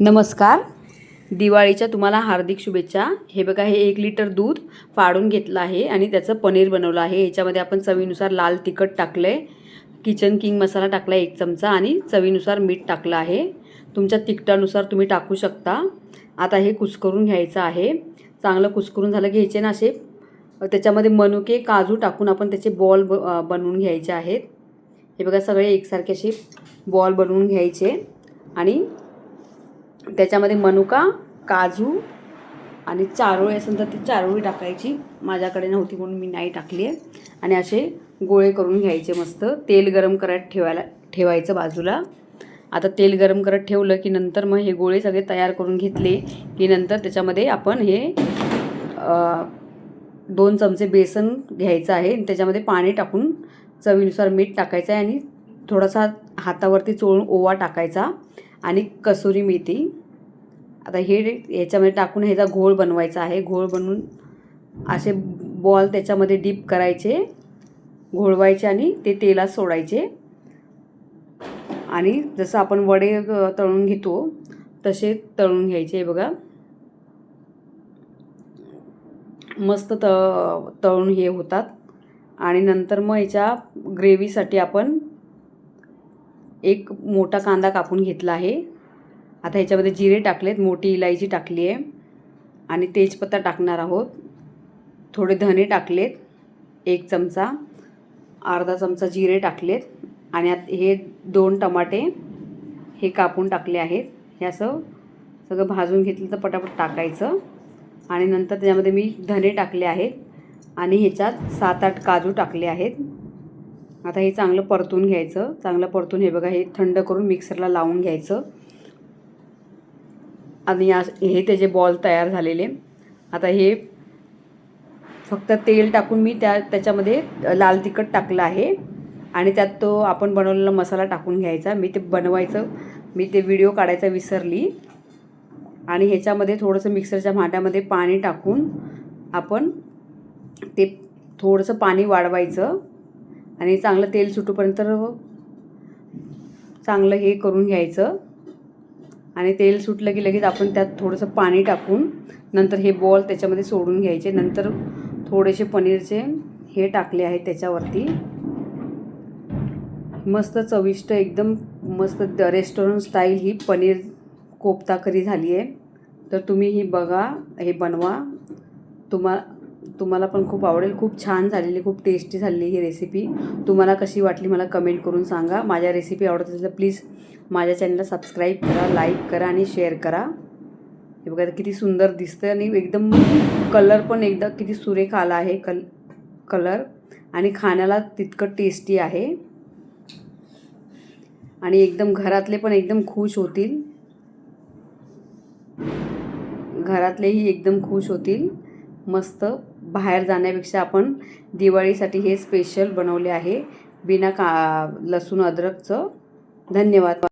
नमस्कार. दिवाळीच्या तुम्हाला हार्दिक शुभेच्छा. हे बघा हे एक लिटर दूध फाडून घेतलं आहे आणि त्याचं पनीर बनवलं आहे. याच्यामध्ये आपण चवीनुसार लाल तिखट टाकलं आहे किचन किंग मसाला टाकला आहे एक चमचा आणि चवीनुसार मीठ टाकलं आहे. तुमच्या तिखटानुसार तुम्ही टाकू शकता. आता हे कुस्करून घ्यायचं आहे. चांगलं कुस्करून झालं घ्यायचे ना असे त्याच्यामध्ये मनुके काजू टाकून आपण त्याचे बॉल ब बनवून घ्यायचे आहेत. हे बघा सगळे एकसारखे असे बॉल बनवून घ्यायचे आणि त्याच्यामध्ये मनुका काजू आणि चारोळी असेल तर ती चारोळी टाकायची. माझ्याकडे नव्हती म्हणून मी नाही टाकली आहे आणि असे गोळे करून घ्यायचे मस्त. तेल गरम करत ठेवायला ठेवायचं बाजूला. आता तेल गरम करत ठेवलं की नंतर मग हे गोळे सगळे तयार करून घेतले की नंतर त्याच्यामध्ये आपण हे दोन चमचे बेसन घ्यायचं आहे. आणि त्याच्यामध्ये पाणी टाकून चवीनुसार मीठ टाकायचं आहे आणि थोडासा हातावरती चोळून ओवा टाकायचा आणि कसुरी मेथी आता हे ह्याच्यामध्ये टाकून ह्याचा घोळ बनवायचा आहे. घोळ बनवून असे बॉल त्याच्यामध्ये डीप करायचे घोळवायचे आणि ते तेलात सोडायचे. आणि जसं आपण वडे तळून घेतो तसे तळून घ्यायचे. बघा. मस्त त तळून हे होतात. आणि नंतर मग याच्या ग्रेव्हीसाठी आपण एक मोठा कांदा कापून घेतला आहे. आता ह्याच्यामध्ये जिरे टाकलेत मोठी इलायची टाकली आहे. आणि तेजपत्ता टाकणार आहोत. थोडे धने टाकलेत एक चमचा. अर्धा चमचा जिरे टाकलेत. आणि आत हे दोन टमाटे हे कापून टाकले आहेत. हे असं सगळं भाजून घेतलं तर पटापट टाकायचं. आणि नंतर त्याच्यामध्ये मी धने टाकले आहेत. आणि ह्याच्यात सात आठ काजू टाकले आहेत. आता हे चांगलं परतून घ्यायचं. चांगलं परतून हे बघा हे थंड करून मिक्सरला लावून घ्यायचं. आणि या हे त्याचे बॉल तयार झालेले आता हे फक्त तेल टाकून मी त्या त्याच्यामध्ये लाल तिखट टाकलं आहे. आणि त्यात तो आपण बनवलेला मसाला टाकून घ्यायचा. मी ते बनवायचं मी ते व्हिडिओ काढायचा विसरली. आणि ह्याच्यामध्ये थोडंसं मिक्सरच्या भांड्यामध्ये पाणी टाकून आपण ते थोडंसं पाणी वाढवायचं. आणि चांगलं तेल सुटूपर्यंत चांगलं हे करून घ्यायचं. आणि तेल सुटलं की लगेच आपण त्यात थोडंसं पाणी टाकून नंतर हे बॉल त्याच्यामध्ये सोडून घ्यायचे. नंतर थोडेसे पनीरचे हे टाकले आहेत त्याच्यावरती. मस्त चविष्ट एकदम मस्त द रेस्टॉरंट स्टाईल ही पनीर कोफ्ता करी झाली आहे तर तुम्ही ही बघा हे बनवा. तुम्हा तुम्हाला पण खूप आवडेल खूप छान झालेली खूप टेस्टी झालेली ही रेसिपी तुम्हाला कशी वाटली मला कमेंट करून सांगा. माझ्या रेसिपी आवडत असेल तर प्लीज माझ्या चॅनलला सबस्क्राईब करा लाईक करा आणि शेअर करा. हे बघा किती सुंदर दिसतं आणि एकदम कलर पण एकदा किती सुरेख आला आहे कल कलर आणि खाण्याला तितकं टेस्टी आहे. आणि एकदम घरातले पण एकदम खुश होतील. घरातलेही एकदम खुश होतील. मस्त. बाहेर जाण्यापेक्षा आपण दिवाळीसाठी हे स्पेशल बनवले आहे. बिना का लसूण अद्रकचं. धन्यवाद.